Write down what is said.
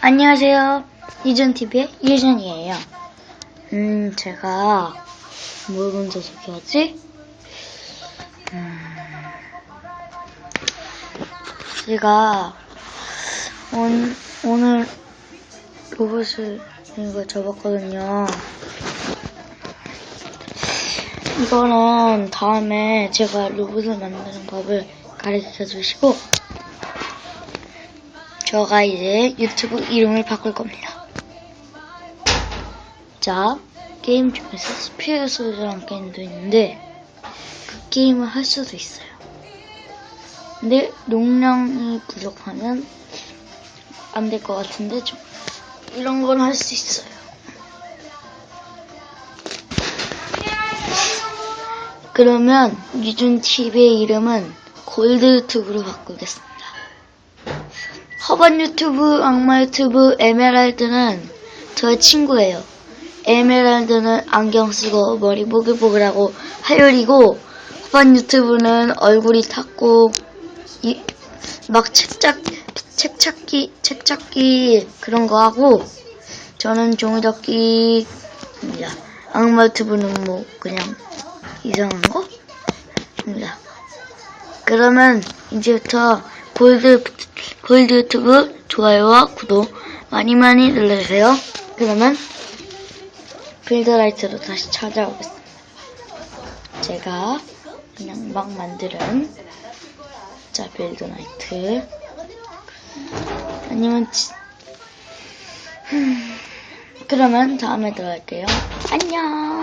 안녕하세요. 유전TV의 유전이에요. 음, 제가 뭘 먼저 소개하지? 음, 제가 온, 오늘 로봇을 이거 접었거든요. 이거는 다음에 제가 로봇을 만드는 법을 가르쳐 주시고 저가 이제 유튜브 이름을 바꿀 겁니다. 자, 게임 중에서 스피어 소드라는 게임도 있는데 그 게임을 할 수도 있어요. 근데 용량이 부족하면 안 될 것 같은데 좀 이런 건 할 수 있어요. 그러면 유준 TV의 이름은 골드 유튜브로 바꾸겠습니다. 허반 유튜브, 악마 유튜브, 에메랄드는 저의 친구예요. 에메랄드는 안경 쓰고 머리 보글보글하고 하율이고 허반 유튜브는 얼굴이 탔고 이, 막 책잡 책 찾기 책 찾기 그런 거 하고 저는 종이접기입니다. 악마 유튜브는 뭐 그냥 이상한 거 입니다. 그러면 이제부터 골드 골드 유튜브 좋아요와 구독 많이 많이 눌러주세요. 그러면 빌드라이트로 다시 찾아오겠습니다. 제가 그냥 막 만드는 자 빌드라이트 아니면 지... 흠, 그러면 다음에 들어갈게요. 안녕.